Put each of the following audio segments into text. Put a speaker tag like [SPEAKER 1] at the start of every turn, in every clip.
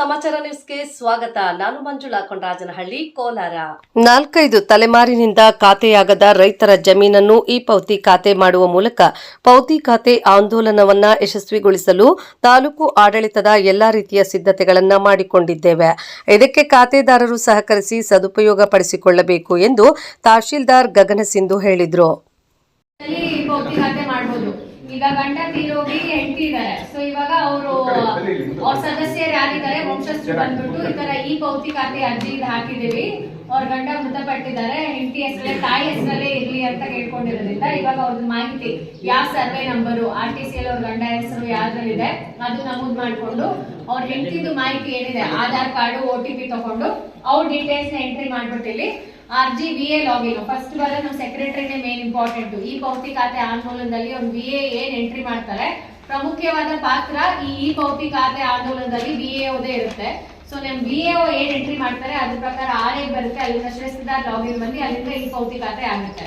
[SPEAKER 1] ಸಮಾಚಾರ ನ್ಯೂಸ್ಗೆ ಸ್ವಾಗತ. ನಾನು ಮಂಜುಳಾ ಕೊಂಡರಾಜನಹಳ್ಳಿ ಕೋಲಾರ.
[SPEAKER 2] ನಾಲ್ಕೈದು ತಲೆಮಾರಿನಿಂದ ಖಾತೆಯಾಗದ ರೈತರ ಜಮೀನನ್ನು ಈ ಪೌತಿ ಖಾತೆ ಮಾಡುವ ಮೂಲಕ ಪೌತಿ ಖಾತೆ ಆಂದೋಲನವನ್ನ ಯಶಸ್ವಿಗೊಳಿಸಲು ತಾಲೂಕು ಆಡಳಿತದ ಎಲ್ಲಾ ರೀತಿಯ ಸಿದ್ಧತೆಗಳನ್ನು ಮಾಡಿಕೊಂಡಿದ್ದೇವೆ. ಇದಕ್ಕೆ ಖಾತೆದಾರರು ಸಹಕರಿಸಿ ಸದುಪಯೋಗ ಪಡಿಸಿಕೊಳ್ಳಬೇಕು ಎಂದು ತಹಶೀಲ್ದಾರ್ ಗಗನ ಸಿಂಧು ಹೇಳಿದರು
[SPEAKER 3] ಅಲ್ಲಿ ಪೌತಿ ಖಾತೆ ಮಾಡ್ಬೋದು ಈಗ ಗಂಡ ತೀರೋಗಿ ಹೆಂಡತಿ ಇದಾರೆ ಸೊ ಇವಾಗ ಅವರು ಅವ್ರ ಸದಸ್ಯರು ಯಾರಿದ್ದಾರೆ? ವಂಶಸ್ಥರು ಬಂದ್ಬಿಟ್ಟು ಈ ತರ ಈ ಪೌತಿ ಖಾತೆ ಅರ್ಜಿ ಹಾಕಿದೀವಿ ಅವ್ರ ಗಂಡ ಮೃತಪಟ್ಟಿದ್ದಾರೆ. ಹೆಂಡತಿ ಹೆಸರಲ್ಲೇ ತಾಯಿ ಹೆಸರಲ್ಲೇ ಇರ್ಲಿ ಅಂತ ಕೇಳ್ಕೊಂಡಿರೋದ್ರಿಂದ ಇವಾಗ ಅವ್ರದ್ದು ಮಾಹಿತಿ, ಯಾವ survey number R T C ಅಲ್ಲಿ ಅವ್ರ ಗಂಡ ಹೆಸರು ಯಾವ್ದ್ರಲ್ಲಿದೆ ಅದು ನಮೂದ್ ಮಾಡಿಕೊಂಡು ಅವ್ರ ಹೆಂಡತಿದು ಮಾಹಿತಿ ಏನಿದೆ, Aadhaar card O T P ತಗೊಂಡು ಅವ್ರ ಡೀಟೇಲ್ಸ್ನ entry ಮಾಡ್ಬಿಟ್ಟಿಲ್ಲಿ. R G V A login first ಬರ ನಮ್ಮ ಸೆಕ್ರೆಟರಿನೇ ಮೇನ್ ಇಂಪಾರ್ಟೆಂಟ್ ಈ ಪೌತಿ ಖಾತೆ ಆಂದೋಲನದಲ್ಲಿ ಒಂದು ವಿ ಎ ಏನ್ ಎಂಟ್ರಿ ಮಾಡ್ತಾರೆ, ಪ್ರಮುಖವಾದ ಪಾತ್ರ ಈ ಈ ಪೌತಿ ಖಾತೆ ಆಂದೋಲನದಲ್ಲಿ ವಿ ಎ ಇರುತ್ತೆ. ಸೊ ನಮ್ ಬಿ ಎ ಏನ್ ಎಂಟ್ರಿ ಮಾಡ್ತಾರೆ. ಅದ್ರ ಪ್ರಕಾರ ಆರ್ ಎ ಬರುತ್ತೆ. ಅಲ್ಲಿಂದ ಶ್ರೇಷ್ಠದಾರ್ ಲಾಗಿನ್ ಬಂದು ಅಲ್ಲಿಂದ ಈ ಪೌತಿ ಖಾತೆ ಆಗುತ್ತೆ.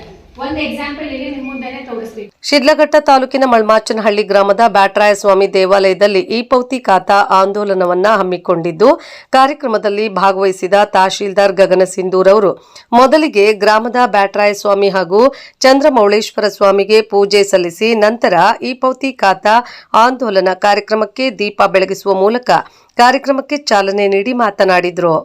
[SPEAKER 2] ಶಿಡ್ಲಘಟ್ಟ ತಾಲೂಕಿನ ಮಳ್ಮಾಚನಹಳ್ಳಿ ಗ್ರಾಮದ ಬ್ಯಾಟರಾಯಸ್ವಾಮಿ ದೇವಾಲಯದಲ್ಲಿ ಈ ಪೌತಿ ಖಾತಾ ಆಂದೋಲನವನ್ನ ಹಮ್ಮಿಕೊಂಡಿದ್ದು, ಕಾರ್ಯಕ್ರಮದಲ್ಲಿ ಭಾಗವಹಿಸಿದ ತಹಶೀಲ್ದಾರ್ ಗಗನ ಸಿಂಧೂರ್ ಅವರು. ಮೊದಲಿಗೆ ಗ್ರಾಮದ ಬ್ಯಾಟರಾಯಸ್ವಾಮಿ ಹಾಗೂ ಚಂದ್ರಮೌಳೇಶ್ವರ ಸ್ವಾಮಿಗೆ ಪೂಜೆ ಸಲ್ಲಿಸಿ ನಂತರ ಈ ಪೌತಿ ಖಾತಾ ಆಂದೋಲನ ಕಾರ್ಯಕ್ರಮಕ್ಕೆ ದೀಪ ಬೆಳಗಿಸುವ ಮೂಲಕ ಕಾರ್ಯಕ್ರಮಕ್ಕೆ ಚಾಲನೆ ನೀಡಿ ಮಾತನಾಡಿದರು.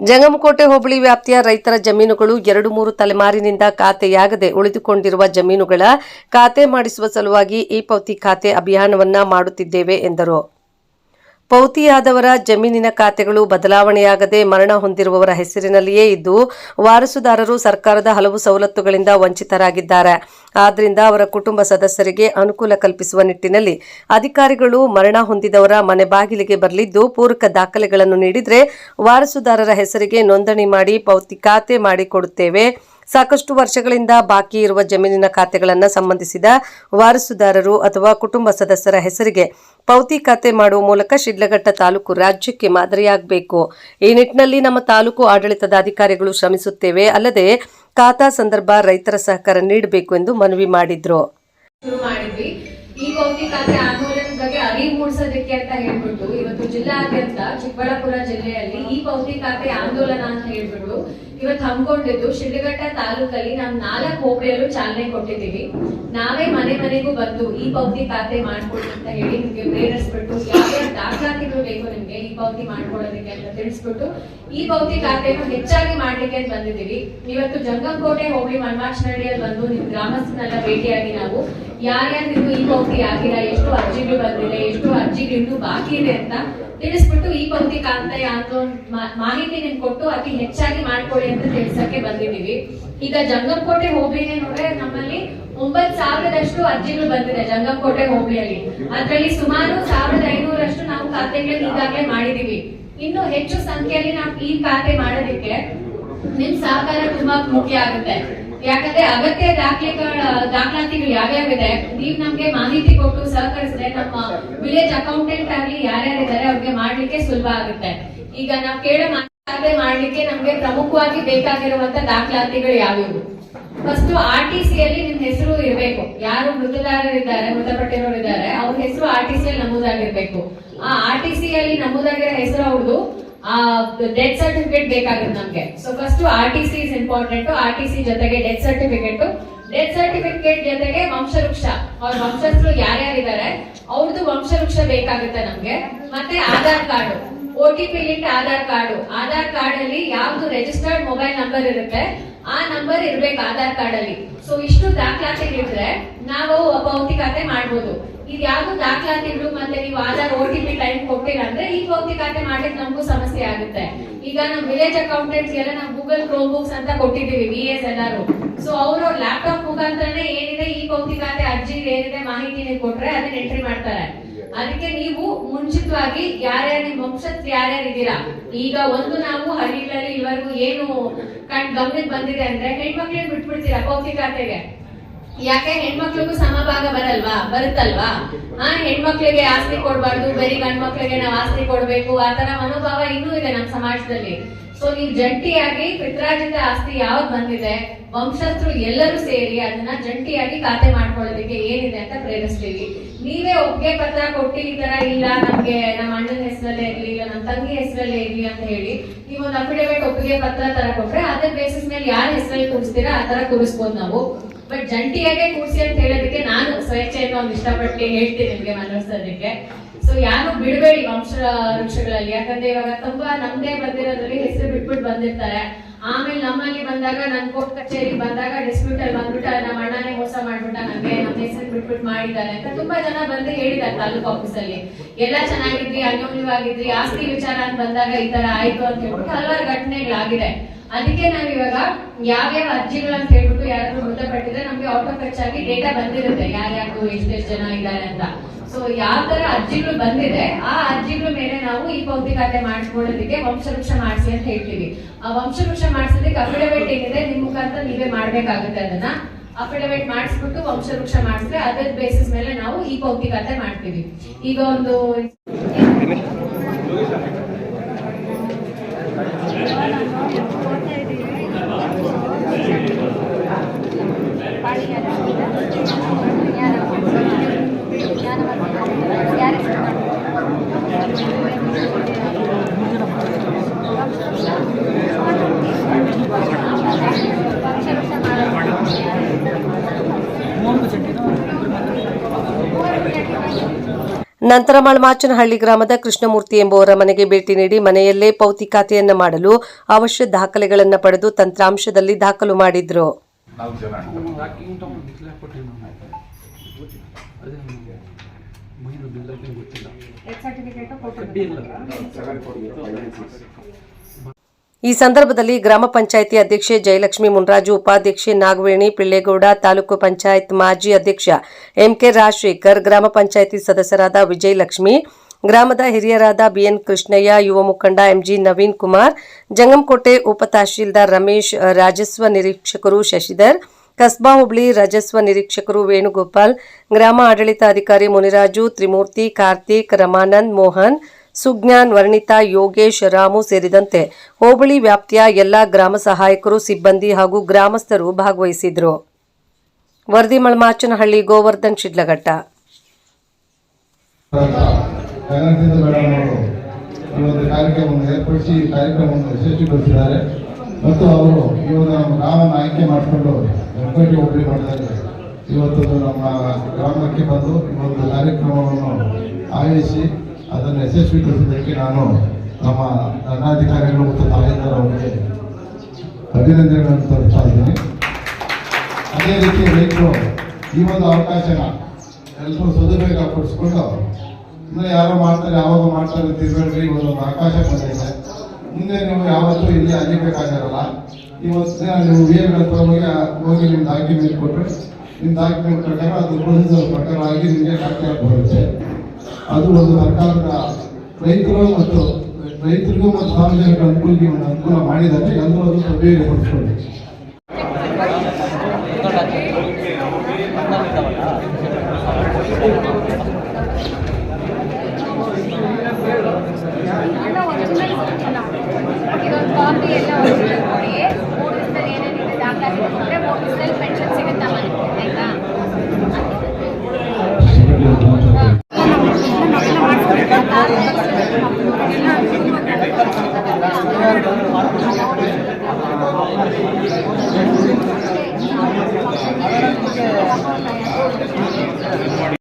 [SPEAKER 2] ಜಂಗಮಕೋಟೆ ಹೋಬಳಿ ವ್ಯಾಪ್ತಿಯ ರೈತರ ಜಮೀನುಗಳು ಎರಡು ಮೂರು ತಲೆಮಾರಿನಿಂದ ಖಾತೆಯಾಗದೆ ಉಳಿದುಕೊಂಡಿರುವ ಜಮೀನುಗಳ ಖಾತೆ ಮಾಡಿಸುವ ಸಲುವಾಗಿ ಈ ಪೌತಿ ಖಾತೆ ಅಭಿಯಾನವನ್ನ ಮಾಡುತ್ತಿದ್ದೇವೆ, ಎಂದರು. ಪೌತಿಯಾದವರ ಜಮೀನಿನ ಖಾತೆಗಳು ಬದಲಾವಣೆಯಾಗದೆ ಮರಣ ಹೊಂದಿರುವವರ ಹೆಸರಿನಲ್ಲಿಯೇ ಇದ್ದು, ವಾರಸುದಾರರು ಸರ್ಕಾರದ ಹಲವು ಸವಲತ್ತುಗಳಿಂದ ವಂಚಿತರಾಗಿದ್ದಾರೆ. ಆದ್ದರಿಂದ ಅವರ ಕುಟುಂಬ ಸದಸ್ಯರಿಗೆ ಅನುಕೂಲ ಕಲ್ಪಿಸುವ ನಿಟ್ಟಿನಲ್ಲಿ ಅಧಿಕಾರಿಗಳು ಮರಣ ಹೊಂದಿದವರ ಮನೆ ಬಾಗಿಲಿಗೆ ಬರಲಿದ್ದು, ಪೂರಕ ದಾಖಲೆಗಳನ್ನು ನೀಡಿದರೆ ವಾರಸುದಾರರ ಹೆಸರಿಗೆ ನೋಂದಣಿ ಮಾಡಿ ಪೌತಿ ಖಾತೆ ಮಾಡಿಕೊಡುತ್ತೇವೆ. ಸಾಕಷ್ಟು ವರ್ಷಗಳಿಂದ ಬಾಕಿ ಇರುವ ಜಮೀನಿನ ಖಾತೆಗಳನ್ನು ಸಂಬಂಧಿಸಿದ ವಾರಸುದಾರರು ಅಥವಾ ಕುಟುಂಬ ಸದಸ್ಯರ ಹೆಸರಿಗೆ ಪೌತಿ ಖಾತೆ ಮಾಡುವ ಮೂಲಕ ಶಿಡ್ಲಘಟ್ಟ ತಾಲೂಕು ರಾಜ್ಯಕ್ಕೆ ಮಾದರಿಯಾಗಬೇಕು. ಈ ನಿಟ್ಟಿನಲ್ಲಿ ನಮ್ಮ ತಾಲೂಕು ಆಡಳಿತದ ಅಧಿಕಾರಿಗಳು ಶ್ರಮಿಸುತ್ತೇವೆ. ಅಲ್ಲದೆ ಖಾತಾ ಸಂದರ್ಭ ರೈತರ ಸಹಕಾರ ನೀಡಬೇಕು ಎಂದು ಮನವಿ ಮಾಡಿದ್ರು.
[SPEAKER 3] ಈ ಪೌತಿ ಖಾತೆ ಆಂದೋಲನದ ಅರಿವು ಮೂಡಿಸೋದಕ್ಕೆ ಅಂತ ಹೇಳ್ಬಿಟ್ಟು ಇವತ್ತು ಜಿಲ್ಲಾದ್ಯಂತ ಚಿಕ್ಕಬಳ್ಳಾಪುರ ಜಿಲ್ಲೆಯಲ್ಲಿ ಈ ಪೌತಿ ಖಾತೆ ಆಂದೋಲನ ಅಂತ ಹೇಳ್ಬಿಟ್ಟು ಇವತ್ತು ಹಮ್ಮಿಕೊಂಡಿದ್ದು ಶಿಡ್ಲಘಟ್ಟ ತಾಲೂಕಲ್ಲಿ ನಾವು ನಾಲ್ಕು ಹೋಬಳಿಯಲ್ಲೂ ಚಾಲನೆ ಕೊಟ್ಟಿದ್ದೀವಿ. ನಾವೇ ಮನೆಗೂ ಬಂದು ಈ ಪೌತಿ ಖಾತೆ ಮಾಡ್ಕೊಡಿ ಅಂತ ಹೇಳಿ ನಿಮ್ಗೆ ಪ್ರೇರಿಸ್ಬಿಟ್ಟು ಯಾವ್ಯಾವ ದಾಖಲಾತಿಗಳು ಬೇಕು ನಿಮ್ಗೆ ಈ ಪೌತಿ ಮಾಡ್ಕೊಳ್ಳೋದಕ್ಕೆ ಅಂತ ತಿಳಿಸ್ಬಿಟ್ಟು ಈ ಪೌತಿ ಖಾತೆಯನ್ನು ಹೆಚ್ಚಾಗಿ ಮಾಡ್ಲಿಕ್ಕೆ ಅಂತ ಬಂದಿದ್ದೀವಿ. ಇವತ್ತು ಜಂಗಂಕೋಟೆ ಹೋಬಳಿ ಮನ್ಮಾಚನಹಳ್ಳಿಯಲ್ಲಿ ಬಂದು ನಿಮ್ ಗ್ರಾಮಸ್ಥನೆಲ್ಲ ಭೇಟಿಯಾಗಿ ನಾವು ಯಾರ್ಯಾರು ಈ ಪೌತಿ ಆಗಿಲ್ಲ, ಎಷ್ಟು ಅರ್ಜಿಗಳು ಬಂದಿದೆ, ಎಷ್ಟು ಅರ್ಜಿಗಳು ಇನ್ನೂ ಬಾಕಿ ಇದೆ ಅಂತ ತಿಳಿಸ್ಬಿಟ್ಟು ಈ ಪೌತಿ ಕಾಗ್ತಾಯ ಅಂತ ಮಾಹಿತಿ ನಿಮ್ಗೆ ಕೊಟ್ಟು ಅತಿ ಹೆಚ್ಚಾಗಿ ಮಾಡ್ಕೊಳ್ಳಿ ಅಂತ ತಿಳಿಸಕ್ಕೆ ಬಂದಿದ್ದೀವಿ. ಈಗ ಜಂಗಂಕೋಟೆ ಹೋಬಳಿನೇ ನೋಡ್ರೆ ನಮ್ಮಲ್ಲಿ ಒಂಬತ್ ಸಾವಿರದಷ್ಟು ಅರ್ಜಿಗಳು ಬಂದಿದೆ ಜಂಗಂಕೋಟೆ ಹೋಬಳಿಯಲ್ಲಿ. ಅದರಲ್ಲಿ ಸುಮಾರು ಸಾವಿರದ ಐನೂರಷ್ಟು ನಾವು ಖಾತೆಗಳನ್ನ ಈಗಾಗಲೇ ಮಾಡಿದೀವಿ ಇನ್ನು ಹೆಚ್ಚು ಸಂಖ್ಯೆಯಲ್ಲಿ ನಾವು ಈ ಖಾತೆ ಮಾಡೋದಿಕ್ಕೆ ನಿಮ್ ಸಹಕಾರ ತುಂಬಾ ಮುಖ್ಯ ಆಗುತ್ತೆ. ಯಾಕಂದ್ರೆ ಅಗತ್ಯ ದಾಖಲೆಗಳ, ದಾಖಲಾತಿಗಳು ಯಾವ್ಯಾವಿದೆ, ನೀವ್ ನಮ್ಗೆ ಮಾಹಿತಿ ಕೊಟ್ಟು ಸಹಕರಿಸಿದ್ರೆ ನಮ್ಮ ವಿಲೇಜ್ ಅಕೌಂಟೆಂಟ್ ಆಗ್ಲಿ ಯಾರ್ಯಾರಿದ್ದಾರೆ ಅವ್ರಿಗೆ ಮಾಡ್ಲಿಕ್ಕೆ ಸುಲಭ ಆಗುತ್ತೆ. ಈಗ ನಾವ್ ಕೇಳೋ ಮಾಹಿತಿ ಮಾಡ್ಲಿಕ್ಕೆ ನಮ್ಗೆ ಪ್ರಮುಖವಾಗಿ ಬೇಕಾಗಿರುವಂತ ದಾಖಲಾತಿಗಳು ಯಾವ್ಯಾವು? ಫಸ್ಟ್ ಆರ್ ಟಿ ಸಿ ಅಲ್ಲಿ ನಿಮ್ ಹೆಸರು ಇರ್ಬೇಕು. ಯಾರು ಮೃತದಾರರಿದ್ದಾರೆ, ಮೃತಪಟ್ಟಿರೋರಿದ್ದಾರೆ, ಅವ್ರ ಹೆಸರು ಆರ್ ಟಿ ಸಿ ಅಲ್ಲಿ ನಮೂದಾಗಿರ್ಬೇಕು. ಆ ಆರ್ ಟಿ ಸಿ ಅಲ್ಲಿ ನಮೂದಾಗಿರೋ ಹೆಸರು ಅವ್ರದ್ದು ಡೆತ್ ಸರ್ಟಿಫಿಕೇಟ್ ಬೇಕಾಗುತ್ತೆ ನಮಗೆ. So first R T C is important R T C ಜೊತೆಗೆ ಡೆತ್ ಸರ್ಟಿಫಿಕೇಟ್ ಡೆತ್ ಸರ್ಟಿಫಿಕೇಟ್ ಜೊತೆಗೆ ವಂಶವೃಕ್ಷ. ಅವ್ರ ವಂಶಸ್ಥರು ಯಾರ್ಯಾರಿದ್ದಾರೆ? ಅವ್ರದ್ದು ವಂಶವೃಕ್ಷ ಬೇಕಾಗುತ್ತೆ ನಮ್ಗೆ. ಮತ್ತೆ Aadhaar card. O T P link Aadhaar card. Aadhaar card ಅಲ್ಲಿ ಯಾವ್ದು ರಿಜಿಸ್ಟರ್ಡ್ ಮೊಬೈಲ್ ನಂಬರ್ ಇರುತ್ತೆ, ಆ ನಂಬರ್ ಇರ್ಬೇಕು ಆಧಾರ್ ಕಾರ್ಡ್ ಅಲ್ಲಿ. ಸೊ ಇಷ್ಟು ದಾಖಲಾತಿಗಳಿದ್ರೆ ನಾವು ಪೌತಿ ಖಾತೆ ಮಾಡ್ಬೋದು. ಇದು ಯಾವ್ದು ದಾಖಲಾತಿಗಳು ಮತ್ತೆ ನೀವು Aadhaar O T P time ಕೊಟ್ಟಿಲ್ಲ ಅಂದ್ರೆ ಈ ಪೌತಿ ಖಾತೆ ಮಾಡ್ಲಿಕ್ಕೆ ನಮಗೂ ಸಮಸ್ಯೆ ಆಗುತ್ತೆ. ಈಗ ನಮ್ಮ ವಿಲೇಜ್ ಅಕೌಂಟೆಂಟ್ಸ್ ಎಲ್ಲ ನಾವು ಗೂಗಲ್ ಕ್ರೋಮ್ ಬುಕ್ಸ್ ಅಂತ ಕೊಟ್ಟಿದ್ದೀವಿ ವಿ ಎಸ್ ಎಲ್ಲಾರು ಸೊ ಅವರು ಲ್ಯಾಪ್ಟಾಪ್ ಮುಖಾಂತರನೇ ಏನಿದೆ, ಈ ಪೌತಿ ಖಾತೆ ಅರ್ಜಿ ಏನಿದೆ ಮಾಹಿತಿ ನೀವು ಕೊಟ್ರೆ ಅದನ್ನ ಎಂಟ್ರಿ ಮಾಡ್ತಾರೆ. ಅದಕ್ಕೆ ನೀವು ಮುಂಚಿತವಾಗಿ ಯಾರ್ಯಾರು ನಿಮ್ ವಂಶಸ್ಥರು ಯಾರ್ಯಾರು ಇದ್ದೀರಾ? ಈಗ ಒಂದು ನಾವು ಹಳ್ಳಿಗಳಲ್ಲಿ ಇವರೆಗೂ ಏನು ಕಣ್ ಗಮನಕ್ಕೆ ಬಂದಿದೆ ಅಂದ್ರೆ ಹೆಣ್ಮಕ್ಳಿಗೆ ಬಿಟ್ಬಿಡ್ತೀರಾ ಪೌತಿ ಖಾತೆಗೆ? ಯಾಕೆ ಹೆಣ್ಮಕ್ಳಿಗೂ ಸಮಭಾಗ ಬರಲ್ವಾ? ಬರುತ್ತಲ್ವಾ? ಆ ಹೆಣ್ಮಕ್ಳಿಗೆ ಆಸ್ತಿ ಕೊಡ್ಬಾರ್ದು, ಬರೀ ಗಂಡ್ ಮಕ್ಳಿಗೆ ನಾವು ಆಸ್ತಿ ಕೊಡ್ಬೇಕು, ಆ ತರ ಮನೋಭಾವ ಇನ್ನೂ ಇದೆ ನಮ್ಮ ಸಮಾಜದಲ್ಲಿ. ಸೊ ನೀವು ಜಂಟಿಯಾಗಿ ಪಿತ್ರಾರ್ಜಿತ ಆಸ್ತಿ ಯಾವ್ದು ಬಂದಿದೆ, ವಂಶಸ್ಥರು ಎಲ್ಲರೂ ಸೇರಿ ಅದನ್ನ ಜಂಟಿಯಾಗಿ ಖಾತೆ ಮಾಡ್ಕೊಳ್ಳೋದಕ್ಕೆ ಏನಿದೆ ಅಂತ ಪ್ರೇರಿಸ್ತೀವಿ. ನೀವೇ ಒಪ್ಪಿಗೆ ಪತ್ರ ಕೊಟ್ಟು ಈ ತರ ಇಲ್ಲ, ನಮ್ಗೆ ನಮ್ಮ ಅಣ್ಣನ ಹೆಸರಲ್ಲೇ ಇರ್ಲಿ, ಇಲ್ಲ ನಮ್ಮ ತಂಗಿ ಹೆಸರಲ್ಲೇ ಇರ್ಲಿ ಅಂತ ಹೇಳಿ ನೀವು ಒಂದು ಅಫಿಡೇವಿಟ್ ಒಪ್ಪಿಗೆ ಪತ್ರ ತರ ಕೊಟ್ರೆ, ಅದ್ರ ಬೇಸಿಸ್ ಮೇಲೆ ಯಾರ ಹೆಸರಲ್ಲಿ ಕೂರಿಸ್ತೀರಾ, ಆ ತರ ಕೂರಿಸ್ಬೋದು ನಾವು. ಬಟ್ ಜಂಟಿಯಾಗೆ ಕೂರಿಸಿ ಅಂತ ಹೇಳೋದಕ್ಕೆ ನಾನು ಸ್ವೇಚ್ಛೆಯನ್ನು ಒಂದು ಇಷ್ಟಪಟ್ಟು ಹೇಳ್ತೀನಿ ನಿಮ್ಗೆ ಮನಸ್ಸೋದಕ್ಕೆ ಸೊ ಯಾರು ಬಿಡಬೇಡಿ ವಂಶ ವೃಕ್ಷಗಳಲ್ಲಿ. ಯಾಕಂದ್ರೆ ಇವಾಗ ತುಂಬಾ ನಮ್ದೇ ಬಂದಿರೋದ್ರಲ್ಲಿ ಹೆಸರು ಬಿಟ್ಬಿಟ್ಟು ಬಂದಿರ್ತಾರೆ. ಆಮೇಲೆ ನಮ್ಮಲ್ಲಿ ಬಂದಾಗ ನನ್ ಕೋರ್ಟ್ ಕಚೇರಿ ಬಂದಾಗ ಡಿಸ್ಪ್ಯೂಟ್ ಅಲ್ಲಿ ಬಂದ್ಬಿಟ್ಟ ನಮ್ಮ ಅಣ್ಣನೇ ಮೋಸ ಮಾಡ್ಬಿಟ್ಟ ನಮ್ಗೆ ನಮ್ಮ ಹೆಸರು ಬಿಟ್ಬಿಟ್ಟು ಮಾಡಿದ್ದಾರೆ ಅಂತ ತುಂಬಾ ಜನ ಬಂದು ಹೇಳಿದ್ದಾರೆ ತಾಲೂಕು ಆಫೀಸ್ ಅಲ್ಲಿ. ಎಲ್ಲ ಚೆನ್ನಾಗಿದ್ರಿ, ಅನ್ಯೋನ್ಯವಾಗಿದ್ರಿ, ಆಸ್ತಿ ವಿಚಾರ ಅಂತ ಬಂದಾಗ ಈ ತರ ಆಯ್ತು ಅಂತ ಹೇಳ್ಬಿಟ್ಟು ಹಲವಾರು ಘಟನೆಗಳಾಗಿದೆ. ಅದಕ್ಕೆ ನಾವ್ ಇವಾಗ ಯಾವ್ಯಾವ ಅರ್ಜಿಗಳು ಅಂತ ಹೇಳ್ಬಿಟ್ಟು ಯಾರಾದ್ರೂ ಮೃತಪಟ್ಟಿದ್ರೆ ನಮ್ಗೆ ಆಟೋ ಖರ್ಚಾಗಿ ಆಗಿ ಡೇಟಾ ಬಂದಿರುತ್ತೆ ಯಾರ್ಯಾರು ಎಷ್ಟೆಷ್ಟು ಜನ ಇದ್ದಾರೆ ಅಂತ. ಸೊ ಯಾವ ತರ ಅರ್ಜಿಗಳು ಬಂದಿದೆ, ಆ ಅರ್ಜಿಗಳ ಮೇಲೆ ನಾವು ಈ ಖಾತೆ ಮಾಡಿಸ್ಕೊಳ್ಳೋದಕ್ಕೆ ವಂಶವೃಕ್ಷ ಮಾಡಿಸಿ ಅಂತ ಹೇಳ್ತೀವಿ. ವಂಶವೃಕ್ಷ ಮಾಡಿಸೋದಕ್ಕೆ ಅಫಿಡವಿಟ್ ಏನಿದೆ, ನಿಮ್ ಮುಖಾಂತರ ನೀವೇ ಮಾಡ್ಬೇಕಾಗುತ್ತೆ ಅದನ್ನ. ಅಫಿಡವಿಟ್ ಮಾಡಿಸ್ಬಿಟ್ಟು ವಂಶವೃಕ್ಷ ಮಾಡಿಸಿದ್ರೆ ಅದರ ಬೇಸಿಸ್ ಮೇಲೆ ನಾವು ಈ ಪೌಕ್ತಿ ಖಾತೆ ಮಾಡ್ತೀವಿ. ಈಗ ಒಂದು
[SPEAKER 2] ನಂತರ ಮಳಮಾಚನಹಳ್ಳಿ ಗ್ರಾಮದ ಕೃಷ್ಣಮೂರ್ತಿ ಎಂಬುವರ ಮನೆಗೆ ಭೇಟಿ ನೀಡಿ ಮನೆಯಲ್ಲೇ ಪೌತಿ ಖಾತೆಯನ್ನು ಮಾಡಲು ಅವಶ್ಯ ದಾಖಲೆಗಳನ್ನು ಪಡೆದು ತಂತ್ರಾಂಶದಲ್ಲಿ ದಾಖಲು ಮಾಡಿದ್ರು. ಈ ಸಂದರ್ಭದಲ್ಲಿ ಗ್ರಾಮ ಪಂಚಾಯಿತಿ ಅಧ್ಯಕ್ಷೆ ಜಯಲಕ್ಷ್ಮಿ ಮುನ್ರಾಜು, ಉಪಾಧ್ಯಕ್ಷೆ ನಾಗವೇಣಿ, ಪಿಳ್ಳೇಗೌಡ, ತಾಲೂಕು ಪಂಚಾಯತ್ ಮಾಜಿ ಅಧ್ಯಕ್ಷ ಎಂಕೆ ರಾಜಶೇಖರ್, ಗ್ರಾಮ ಪಂಚಾಯಿತಿ ಸದಸ್ಯರಾದ ವಿಜಯಲಕ್ಷ್ಮಿ, ಗ್ರಾಮದ ಹಿರಿಯರಾದ ಬಿಎನ್ ಕೃಷ್ಣಯ್ಯ, ಯುವ ಮುಖಂಡ ಎಂಜಿ ನವೀನ್ ಕುಮಾರ್ ಜಂಗಂಕೋಟೆ ಉಪ ತಹಶೀಲ್ದಾರ್ ರಮೇಶ್, ರಾಜಸ್ವ ನಿರೀಕ್ಷಕರು ಶಶಿಧರ್, ಕಸ್ಬಾ ಹುಬ್ಳಿ ರಾಜಸ್ವ ನಿರೀಕ್ಷಕರು ವೇಣುಗೋಪಾಲ್, ಗ್ರಾಮ ಆಡಳಿತಾಧಿಕಾರಿ ಮುನಿರಾಜು, ತ್ರಿಮೂರ್ತಿ, ಕಾರ್ತಿಕ್, ರಮಾನಂದ್ ಮೋಹನ್ ಸುಜ್ಞಾನ್, ವರ್ಣಿತಾ, ಯೋಗೇಶ್, ರಾಮು ಸೇರಿದಂತೆ ಹೋಬಳಿ ವ್ಯಾಪ್ತಿಯ ಎಲ್ಲಾ ಗ್ರಾಮ ಸಹಾಯಕರು, ಸಿಬ್ಬಂದಿ ಹಾಗೂ ಗ್ರಾಮಸ್ಥರು ಭಾಗವಹಿಸಿದ್ರು. ವರದಿ ಮಳಮಾಚನಹಳ್ಳಿ ಗೋವರ್ಧನ್, ಶಿಡ್ಲಘಟ್ಟ.
[SPEAKER 4] ಮತ್ತು ಅವರು ಒಂದು ನಮ್ಮ ಆಯ್ಕೆ ಮಾಡಿಕೊಂಡು ಹೆಬ್ಬಟ್ಟಿ ಹೋಬಳಿ ಮಾಡಿದ್ದಾರೆ ಇವತ್ತು ನಮ್ಮ ಗ್ರಾಮಕ್ಕೆ ಬಂದು ಈ ಒಂದು ಕಾರ್ಯಕ್ರಮವನ್ನು ಆಯೋಜಿಸಿ ಅದನ್ನು ಯಶಸ್ವಿಗೊಳಿಸಿದ್ದಕ್ಕೆ ನಾನು ನಮ್ಮ ದಂಡಾಧಿಕಾರಿಗಳು ಮತ್ತು ತಾಯಿದಾರ ಅವರಿಗೆ ಅಭಿನಂದನೆಗಳನ್ನು ತಲುಪ್ತಾ ಇದ್ದೀನಿ. ಅದೇ ರೀತಿ ರೈತರು ಈ ಒಂದು ಅವಕಾಶನ ಎಲ್ಲರೂ ಸದುಪಯೋಗ ಪಡಿಸ್ಕೊಂಡು ಇನ್ನೂ ಯಾರೋ ಮಾಡ್ತಾರೆ, ಯಾವಾಗ ಮಾಡ್ತಾರೆ ತಿಳ್ಕೊಳ್ಳಿ ಈ ಒಂದು ಅವಕಾಶ ಬಂದಿದೆ ಮುಂದೆ ನೀವು ಯಾವತ್ತೂ ಇಲ್ಲಿ ಅಲ್ಲಿಬೇಕಾಗಿರಲ್ಲ ಇವತ್ತು ನೀವು ವಿಎಗಳ ಹತ್ರ ಹೋಗಿ ಹೋಗಿ ನಿಮ್ಮ ಡಾಕ್ಯುಮೆಂಟ್ ಕೊಟ್ಟರೆ ನಿಮ್ಮ ಡಾಕ್ಯುಮೆಂಟ್ ಪ್ರಕಾರ ಅದು ಪ್ರೊಸೀಜರ್ ಪ್ರಕಾರ ಆಗಿ ನಿಮಗೆ ಡಾಕ್ಟರ್ ಬರುತ್ತೆ. ಅದು ಒಂದು ಸರ್ಕಾರದ ರೈತರು ಮತ್ತು ರೈತರಿಗೂ ಮತ್ತು ಸಾರ್ವಜನಿಕ ಅನುಕೂಲಕ್ಕೆ ಒಂದು ಅನುಕೂಲ ಮಾಡಿದ್ದಾರೆ ಎಲ್ಲರೂ ಅದು ಸದುಪಯೋಗ ಪಡಿಸ್ಕೊಳ್ಳಿ
[SPEAKER 5] ಇದೊಂದು ಕಾಪಿ ಎಲ್ಲ ಒರಿಜಿನಲ್ ಕೊಡಿ ಮೂರು ದಿವಸದಲ್ಲಿ ಏನೇನಿದೆ ದಾಖಲೆ ಕೊಟ್ಟರೆ ಮೂರು ದಿವಸದಲ್ಲಿ